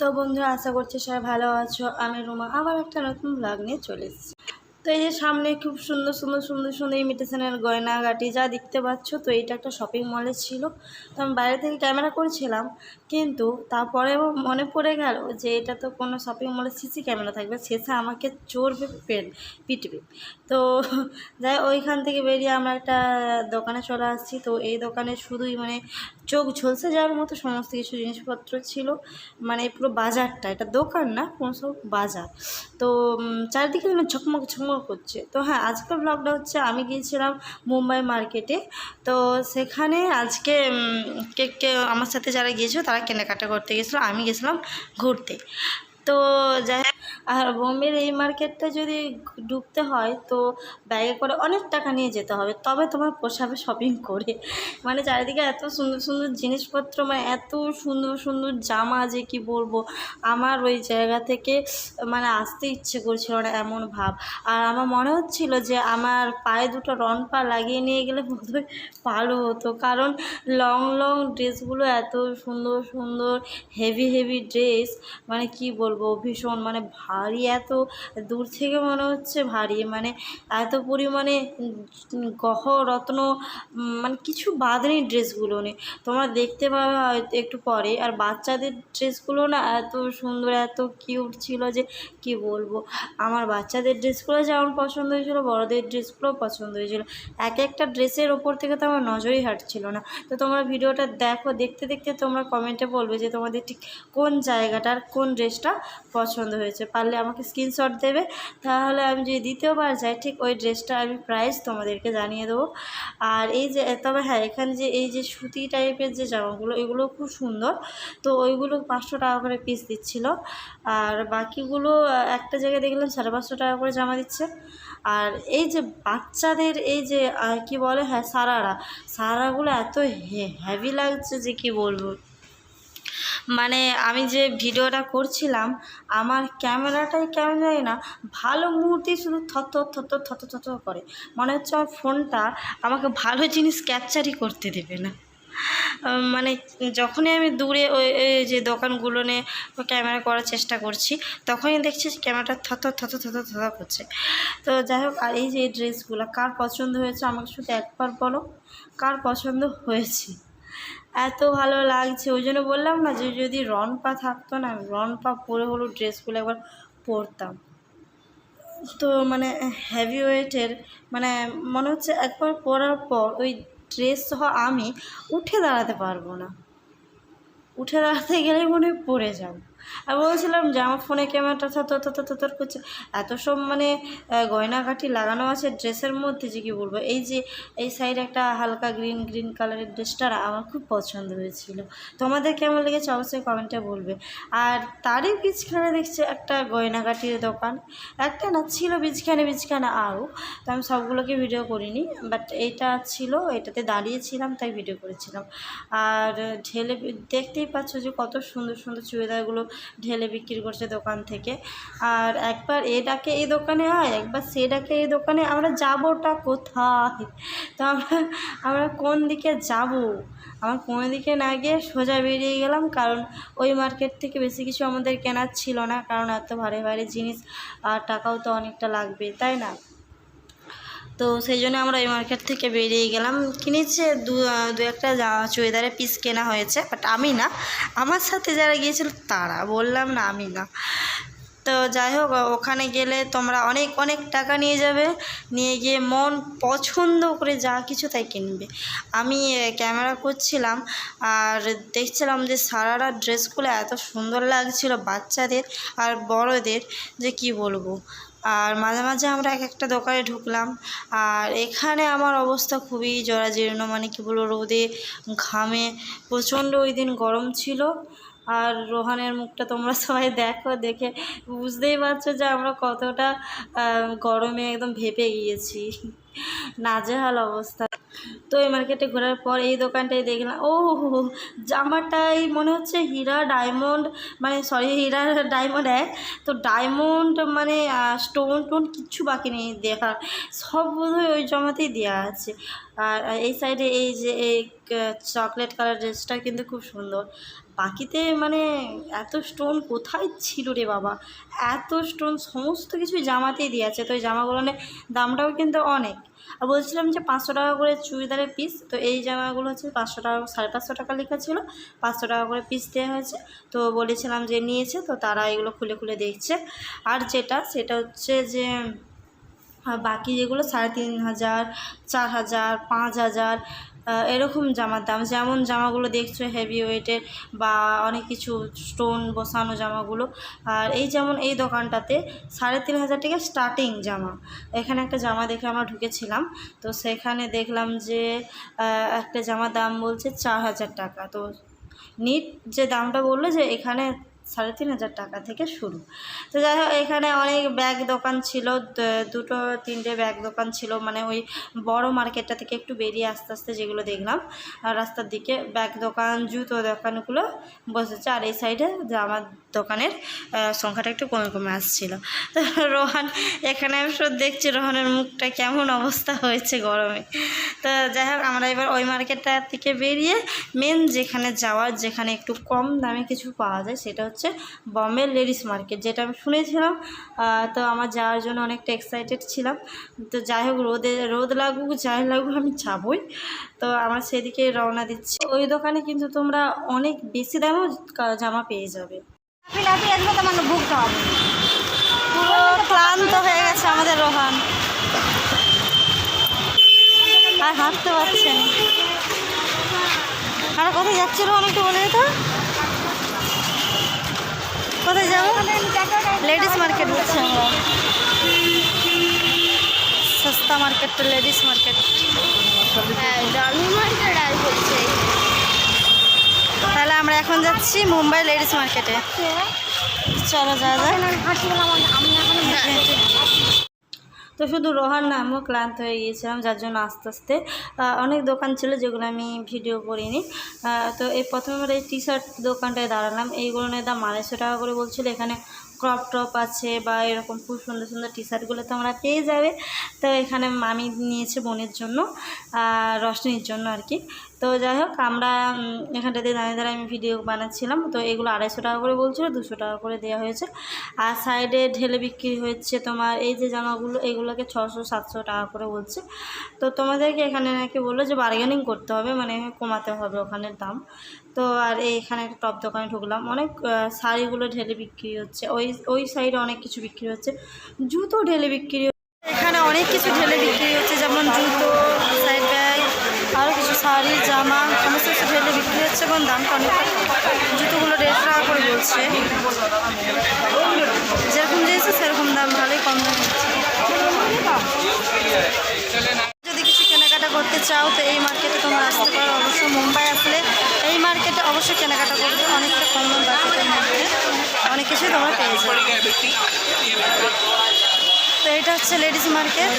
তো বন্ধুরা, আশা করছি সবাই ভালো আছো। আমি রুমা, আবার একটা নতুন ব্লগ নিয়ে চলে এসেছি। এই যে সামনে খুব সুন্দর সুন্দর সুন্দর সুন্দর ইমিটেশনের গয়নাগাটি যা দেখতে পাচ্ছ, তো এইটা একটা শপিং মলে ছিল। তো আমি বাইরে থেকে ক্যামেরা করেছিলাম, কিন্তু তারপরে মনে পড়ে গেল যে এটা তো কোনো শপিং মলে সিসি ক্যামেরা থাকবে, শেষে আমাকে চোরবে পেন পিটবে। তো যাই ওইখান থেকে বেরিয়ে আমরা একটা দোকানে চলে আসছি। তো এই দোকানে শুধুই মানে চোখ ঝলসে যাওয়ার মতো সমস্ত কিছু জিনিসপত্র ছিল। মানে পুরো বাজারটা, এটা দোকান না কোনো সব বাজার। তো চারিদিকে যেন ঝকমক ঝকমক করছে তো হ্যাঁ আজকের ব্লগটা হচ্ছে আমি গিয়েছিলাম মুম্বাই মার্কেটে। তো সেখানে আজকে কে, আমার সাথে যারা গিয়েছিল তারা কেনাকাটা করতে গেছিল আমি গেছিলাম ঘুরতে। তো যাই আর বোম্বের এই মার্কেটটা যদি ঢুকতে হয়, তো ব্যাগে করে অনেক টাকা নিয়ে যেতে হবে। তবে তোমার পোষাবে শপিং করে। মানে চারিদিকে এত সুন্দর সুন্দর জিনিসপত্র মানে এত সুন্দর সুন্দর জামা যে কি বলব, আমার ওই জায়গা থেকে মানে আসতে ইচ্ছে করছিল না এমন ভাব। আর আমার মনে হচ্ছিল যে আমার পায়ে দুটো রন পা লাগিয়ে নিয়ে গেলে বোধহয় ভালো হতো। কারণ লং লং ড্রেসগুলো এত সুন্দর সুন্দর হেভি হেভি ড্রেস মানে কি বলব, ভীষণ মানে ভারী এত দূর থেকে মনে হচ্ছে ভারী মানে এত পরিমাণে গহ, রত্ন মানে কিছু বাদ নেই ড্রেসগুলো নেই তোমরা দেখতে পাবে একটু পরে। আর বাচ্চাদের ড্রেসগুলো না এত সুন্দর, এত কিউট ছিল যে কি বলব। আমার বাচ্চাদের ড্রেসগুলো যেমন পছন্দ হয়েছিল, বড়দের ড্রেসগুলোও পছন্দ হয়েছিল। এক একটা ড্রেসের ওপর থেকে তো আমার নজরই হাঁটছিল না। তো তোমরা ভিডিওটা দেখো, দেখতে দেখতে তোমরা কমেন্টে বলবে যে তোমাদের ঠিক কোন জায়গাটার কোন ড্রেসটা পছন্দ হয়েছে। পারলে আমাকে স্ক্রিনশট দেবে। তাহলে আমি যদি দ্বিতীয়বার যাই, ঠিক ওই ড্রেসটা আমি প্রাইস তোমাদেরকে জানিয়ে দেবো। আর এই যে তবে হ্যাঁ এখানে যে, এই যে সুতি টাইপের যে জামাগুলো, এগুলো খুব সুন্দর। তো ওইগুলো পাঁচশো টাকা করে পিস দিচ্ছিল। আর বাকিগুলো একটা জায়গায় দেখলাম সাড়ে পাঁচশো টাকা করে জামা দিচ্ছে। আর এই যে বাচ্চাদের, এই যে কি বলে হ্যাঁ সারারা সারারাগুলো এত হেভি লাগছে যে কি বলব? মানে আমি যে ভিডিওটা করছিলাম আমার ক্যামেরাটাই কেমন জানি না ভালো মুহূর্তেই শুধু থর থর থর থর করে মনে হচ্ছে আমার ফোনটা আমাকে ভালো জিনিস ক্যাপচারই করতে দেবে না মানে যখনই আমি দূরে ওই যে দোকানগুলো নিয়ে ক্যামেরা করার চেষ্টা করছি তখনই দেখছি ক্যামেরাটা থর থর থত থর করছে তো যাই হোক আর এই যে ড্রেসগুলো কার পছন্দ হয়েছে আমাকে শুধু একবার বলো কার পছন্দ হয়েছে এত ভালো লাগছে। ওই জন্য বললাম না যে, যদি রন পা থাকতো না রন পা পরে হলো ড্রেসগুলো একবার পরতাম। তো মানে হেভি ওয়েটের মানে মনে হচ্ছে একবার পরার পর ওই ড্রেস সহ আমি উঠে দাঁড়াতে পারব না। উঠে দাঁড়াতে গেলেই মনে হয় পরে যাব। আর বলছিলাম যে আমার ফোনে ক্যামেরাটা থর থর থর করছে। এত সব মানে আহ, গয়নাগাটি লাগানো আছে ড্রেসের মধ্যে যে কী বলব? এই যে এই সাইডে একটা হালকা গ্রিন গ্রিন কালারের ড্রেসটা আমার খুব পছন্দ হয়েছিল। তোমাদের কেমন লেগেছে? অবশ্যই কমেন্টে বলবে। আর তারই বিছখানে দেখছে একটা গয়নাগাটির দোকান। একটা না ছিল বিছখানে বিছখানে আরও। তো আমি সবগুলোকে ভিডিও করিনি বাট এইটা ছিল এটাতে দাঁড়িয়েছিলাম তাই ভিডিও করেছিলাম। আর ঢেলে দেখতেই পাচ্ছ যে কত সুন্দর সুন্দর চুড়িদারগুলো ঢেলে বিক্রি করছে দোকান থেকে। আর একবার এ ডাকে এই দোকানে হয় একবার সে ডাকে এই দোকানে, আমরা যাবোটা কোথায়? তো আমরা আমরা কোন দিকে যাব? আমার কোনো দিকে না গিয়ে সোজা বেরিয়ে গেলাম, কারণ ওই মার্কেট থেকে বেশি কিছু আমাদের কেনার ছিল না, কারণ এত ভারী ভারী জিনিস আর টাকাও তো অনেকটা লাগবে, তাই না? তো সেই জন্য আমরা এই মার্কেট থেকে বেরিয়ে গেলাম। কিনেছে দু দু একটা চুড়িদারের পিস কেনা হয়েছে বাট আমি না, আমার সাথে যারা গিয়েছিল তারা, বললাম না আমি না। তো যাই হোক, ওখানে গেলে তোমরা অনেক অনেক টাকা নিয়ে যাবে। নিয়ে গিয়ে মন পছন্দ করে যা কিছু তাই কিনবে। আমি ক্যামেরা করছিলাম, আর দেখছিলাম যে সারারা ড্রেসগুলো এত সুন্দর লাগছিল বাচ্চাদের আর বড়দের, যে কি বলব? আর মাঝে মাঝে আমরা এক একটা দোকানে ঢুকলাম। আর এখানে আমার অবস্থা খুবই জরাজীর্ণ মানে কি বলব, রোদে, ঘামে, প্রচণ্ড ওই দিন গরম ছিল। আর রোহানের মুখটা তোমরা সবাই দেখো, দেখে বুঝতেই পারছ যে আমরা কতটা গরমে একদম ভেপে গিয়েছি। নাজেহাল অবস্থা। তো এই মার্কেটে ঘোরার পর এই দোকানটায় দেখলাম। ও জামাটাই মনে হচ্ছে হীরা ডায়মন্ড মানে সরি হীরা ডায়মন্ড এক। তো ডায়মন্ড মানে স্টোন টোন কিচ্ছু বাকি নেই দেখার। সব বোধহয় ওই জামাতেই দেওয়া আছে। আর এই সাইডে এই যে, এই চকলেট কালার ড্রেসটা কিন্তু খুব সুন্দর। বাকিতে মানে এত স্টোন কোথায় ছিল রে বাবা? এত স্টোন সমস্ত কিছু জামাতেই দিয়ে আছে তো এই জামাগুলো নিয়ে দামটাও কিন্তু অনেক। আর বলছিলাম যে পাঁচশো টাকা করে চুড়িদারের পিস তো এই জামাগুলো হচ্ছে পাঁচশো টাকা, সাড়ে পাঁচশো টাকা লেখা ছিল। পাঁচশো টাকা করে পিস দেওয়া হয়েছে। তো বলেছিলাম যে নিয়েছে, তো তারা এগুলো খুলে খুলে দেখছে। আর যেটা, সেটা হচ্ছে যে আর বাকি যেগুলো সাড়ে তিন হাজার, চার হাজার, পাঁচ হাজার এরকম জামার দাম। যেমন জামাগুলো দেখছ হেভি ওয়েটের বা অনেক কিছু স্টোন বসানো জামাগুলো। আর এই যেমন এই দোকানটাতে সাড়ে তিন হাজার টাকা স্টার্টিং জামা। এখানে একটা জামা দেখে আমরা ঢুকেছিলাম। তো সেখানে দেখলাম যে একটা জামার দাম বলছে চার হাজার টাকা। তো নিট যে দামটা বলল যে, এখানে সাড়ে তিন হাজার টাকা থেকে শুরু। তো যাই হোক, এখানে অনেক ব্যাগ দোকান ছিল দুটো, তিনটে ব্যাগ দোকান ছিল মানে ওই বড় মার্কেটটা থেকে একটু বেরিয়ে আস্তে আস্তে যেগুলো দেখলাম রাস্তার দিকে ব্যাগ দোকান, জুতো দোকানগুলো বসেছে, আর এই সাইডে আমার দোকানের সংখ্যাটা একটু কমে কমে আসছিল। তো রোহান, এখানে আমি সব দেখছি রোহানের মুখটা কেমন অবস্থা হয়েছে গরমে। তো যাই হোক, আমরা এবার ওই মার্কেটটা থেকে বেরিয়ে মেন যেখানে যাওয়ার, যেখানে একটু কম দামে কিছু পাওয়া যায়, সেটা হচ্ছে বম্বে লেডিস মার্কেট, যেটা আমি শুনেছিলাম তো আমার যাওয়ার জন্য অনেকটা এক্সাইটেড ছিলাম। তো যাই হোক, রোদে, রোদ লাগুক, যাই লাগুক, আমি যাবই। তো আমার সেদিকে রওনা দিচ্ছি। ওই দোকানে কিন্তু তোমরা অনেক বেশি দামেও জামা পেয়ে যাবে। পুরো ক্লান্ত হয়ে গেছে আমাদের রোহান। আর হাঁটতে পারছেন আমরা কোথায় যাচ্ছি রোহান একটু বলে তো কোথায় যাব লেডিস মার্কেট হচ্ছে আমরা। সস্তা মার্কেট তো লেডিস মার্কেট হ্যাঁ মার্কেট তাহলে আমরা এখন যাচ্ছি মুম্বাই লেডিস মার্কেটে চলো যা যা তো শুধু রোহান না আমিও ক্লান্ত হয়ে গিয়েছিলাম যার জন্য আস্তে আস্তে অনেক দোকান ছিল যেগুলো আমি ভিডিও করিনি। তো এই প্রথমে আমরা এই টি শার্ট দোকানটায় দাঁড়ালাম। এইগুলো নিয়ে দাম আড়াইশো টাকা করে বলছিল এখানে ক্রপ টপ আছে বা এরকম খুব সুন্দর সুন্দর টি শার্টগুলো তো আমরা পেয়ে যাবে। তো এখানে মামি নিয়েছে বোনের জন্য রশনির জন্য আর কি। তো যাই হোক, আমরা এখানটাতে দাঁড়িয়ে দাঁড়িয়ে আমি ভিডিও বানাচ্ছিলাম। তো এগুলো আড়াইশো টাকা করে বলছিল, দুশো টাকা করে দেওয়া হয়েছে। আর সাইডে ঢেলে বিক্রি হচ্ছে তোমার, এই যে জামাগুলো এগুলোকে ছশো সাতশো টাকা করে বলছে। তো তোমাদেরকে এখানে নাকি বলল যে বার্গেনিং করতে হবে মানে কমাতে হবে ওখানের দাম। তো আর এই এখানে একটা টপ দোকানে ঢুকলাম। অনেক শাড়িগুলো ঢেলে বিক্রি হচ্ছে। ওই ওই সাইডে অনেক কিছু বিক্রি হচ্ছে। জুতো ঢেলে বিক্রি এখানে অনেক কিছু ঢেলে বিক্রি হচ্ছে, যেমন জুতো সাইড আরও কিছু শাড়ি, জামা, সমস্ত কিছু ঢেলে বিক্রি হচ্ছে এবং দামটা অনেকটা। জুতোগুলো দেড়শো টাকা করে বলছে। যেরকম দিয়েছে সেরকম দাম, ভালোই কম দাম যদি কিছু কেনাকাটা করতে চাও, তো এই মার্কেটে তোমরা আসতে পারো। অবশ্যই মুম্বাই আসলে এই মার্কেটে অবশ্যই কেনাকাটা করবে। অনেকটা কম বাজেটের মধ্যে। অনেক কিছুই তোমরা পেয়ে যাবে। তো এটা হচ্ছে লেডিস মার্কেট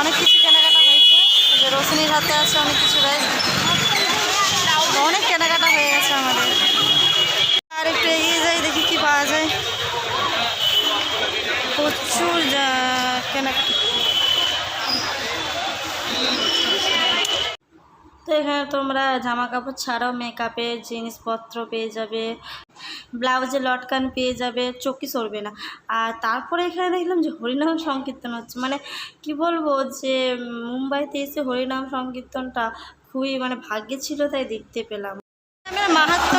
অনেক কিছু কেনাকাটা হয়েছে। যে রোশনির হাতে আছে অনেক কিছু ব্যাগ অনেক কেনাকাটা হয়ে গেছে আমাদের। আর একটু এগিয়ে যাই, দেখি কি পাওয়া যায়। প্রচুর কেনাকাটা। তো এখানে তোমরা জামা কাপড় ছাড়াও মেকআপের জিনিসপত্র পেয়ে যাবে। ব্লাউজে লটকান পেয়ে যাবে চকি সরবে না। আর তারপরে এখানে দেখলাম যে হরিনাম সংকীর্তন হচ্ছে। মানে কি বলব যে, মুম্বাইতে এসে হরিনাম সংকীর্তনটা খুবই মানে ভাগ্যে ছিল, তাই দেখতে পেলাম। মাহাত্মটা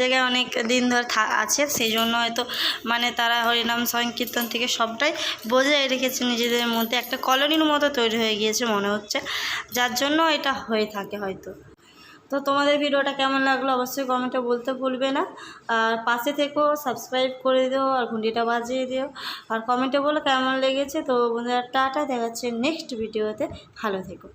জায়গায় অনেক দিন ধরে আছে সেই জন্য হয়তো মানে তারা হরিনাম, সংকীর্তন থেকে সবটাই বজায় রেখেছে নিজেদের মধ্যে। একটা কলোনির মতো তৈরি হয়ে গিয়েছে মনে হচ্ছে, যার জন্য এটা হয়ে থাকে হয়তো। তো তোমাদের ভিডিওটা কেমন লাগল অবশ্যই কমেন্টে বলতে ভুলবে না। আর পাশে থেকেও সাবস্ক্রাইব করে দিও আর ঘুঁটিটা বাজিয়ে দিও। আর কমেন্টে বলো কেমন লেগেছে। তো বন্ধুরা, টাটা দেখাচ্ছে নেক্সট ভিডিওতে ভালো থেকো।